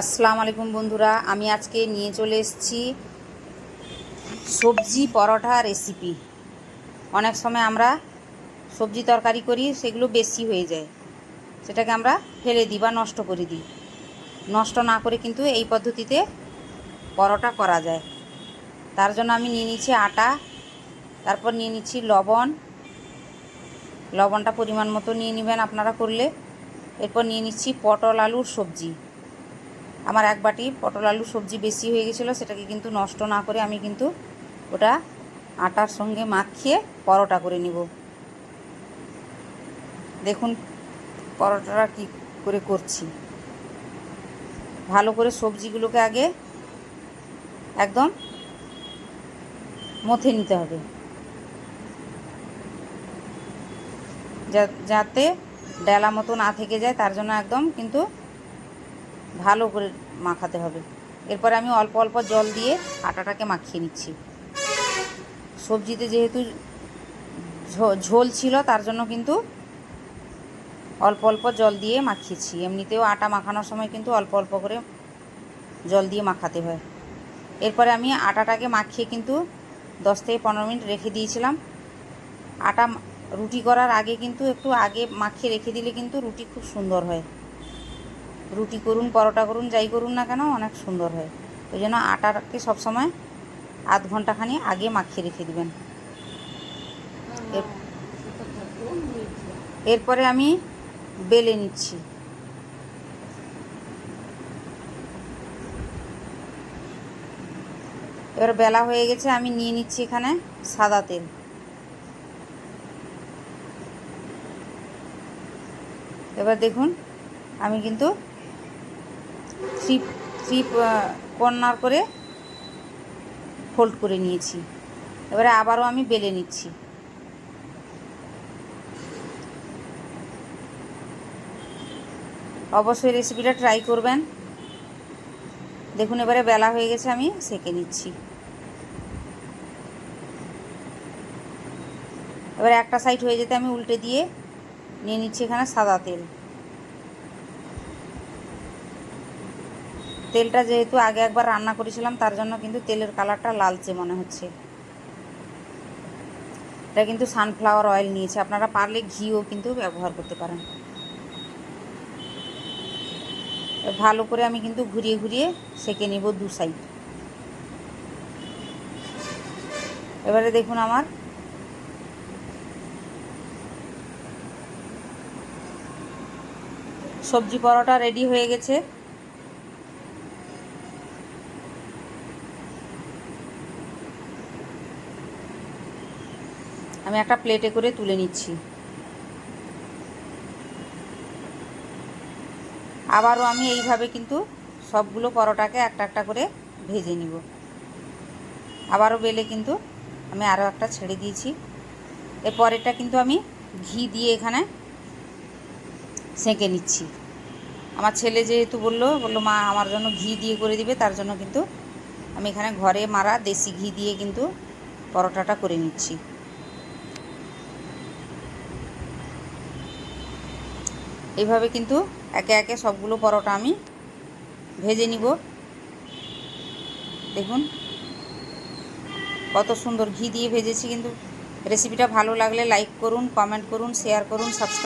আসসালামু আলাইকুম বন্ধুরা, আমি আজকে নিয়ে চলে এসেছি সবজি পরোটা রেসিপি অনেক সময় আমরা সবজি তরকারি করি, সেগুলো বেশি হয়ে যায়। সেটাকে আমরা ফেলে দিই বা নষ্ট করে দিই। নষ্ট না করে কিন্তু এই পদ্ধতিতে পরোটা করা যায়। তার জন্য আমি নিয়ে নিচ্ছি আটা, তারপর নিয়ে নিচ্ছি লবণ। লবণটা পরিমাণ মতো নিয়ে নেবেন আপনারা করলে। এরপর নিয়ে নিচ্ছি পটল আলুর সবজি। আমার এক বাটি পটল আলু সবজি বেশি হয়ে গেছিল, সেটাকে কিন্তু নষ্ট না করে আমি কিন্তু ওটা আটার সঙ্গে মাখিয়ে পরোটা করে নিব। দেখুন পরোটাটা কি করে করছি। ভালো করে সবজিগুলোকে আগে একদম মথে নিতে হবে। যাতে ডেলা মতো না থেকে যায়, তার জন্য একদম কিন্তু ভালো করে মাখাতে হবে। এরপরে আমি অল্প অল্প জল দিয়ে আটাটাকে মাখিয়ে নিচ্ছি। সবজিতে যেহেতু ঝোল ছিল, তার জন্য কিন্তু অল্প অল্প জল দিয়ে মাখিয়েছি। এমনিতেও আটা মাখানোর সময় কিন্তু অল্প অল্প করে জল দিয়ে মাখাতে হয়। এরপরে আমি আটাটাকে মাখিয়ে কিন্তু দশ থেকে পনেরো মিনিট রেখে দিয়েছিলাম। আটা রুটি করার আগে কিন্তু একটু আগে মাখিয়ে রেখে দিলে কিন্তু রুটি খুব সুন্দর হয়। রুটি করুন, পরোটা করুন, যাই করুন না কেন, অনেক সুন্দর হয়। ওই জন্য আটাকে সবসময় আধ ঘন্টাখানি আগে মাখিয়ে রেখে দিবেন। এর- এরপরে আমি বেলে নিচ্ছি। এবার বেলা হয়ে গেছে, আমি নিয়ে নিচ্ছি এখানে সাদা তেল। এবার দেখুন, আমি কিন্তু থ্রি থ্রি কর্নার করে ফোল্ড করে নিয়েছি। এবারে আবারও আমি বেলে নিচ্ছি। অবশ্যই রেসিপিটা ট্রাই করবেন। দেখুন, এবারে বেলা হয়ে গেছে, আমি সেকে নিচ্ছি। এবারে একটা সাইড হয়ে যেতে আমি উল্টে দিয়ে নিয়ে নিচ্ছি এখানে সাদা তেল। তেলটা যেহেতু আগে একবার রান্না করেছিলাম, তার জন্য কিন্তু তেলের কালারটা লালচে মনে হচ্ছে। এটা কিন্তু সানফ্লাওয়ার অয়েল নিয়েছে। আপনারা পারলে ঘিও কিন্তু ব্যবহার করতে পারেন। ভালো করে আমি কিন্তু ঘুরিয়ে ঘুরিয়ে সেকে নেব দু সাইড এবারে দেখুন আমার। সবজি পরোটা রেডি হয়ে গেছে। আমি একটা প্লেটে করে তুলে নিচ্ছি। আবারও আমি এইভাবে কিন্তু সবগুলো পরোটাকে একটা একটা করে ভেজে নিব। আবারও বেলে কিন্তু আমি আরও একটা ছেড়ে দিয়েছি। এর পরেরটা কিন্তু আমি ঘি দিয়ে এখানে সেঁকে নিচ্ছি। আমার ছেলে যেহেতু বলল বলল, মা, আমার জন্য ঘি দিয়ে করে দিবে, তার জন্য কিন্তু আমি এখানে ঘরে মারা দেশি ঘি দিয়ে কিন্তু পরোটাটা করে নিচ্ছি। এইভাবে কিন্তু একে একে সবগুলো পরোটা আমি ভেজে নিব। দেখুন, কত সুন্দর ঘি দিয়ে ভেজেছি কিন্তু। রেসিপিটা ভালো লাগলে লাইক করুন কমেন্ট করুন শেয়ার করুন সাবস্ক্রাইব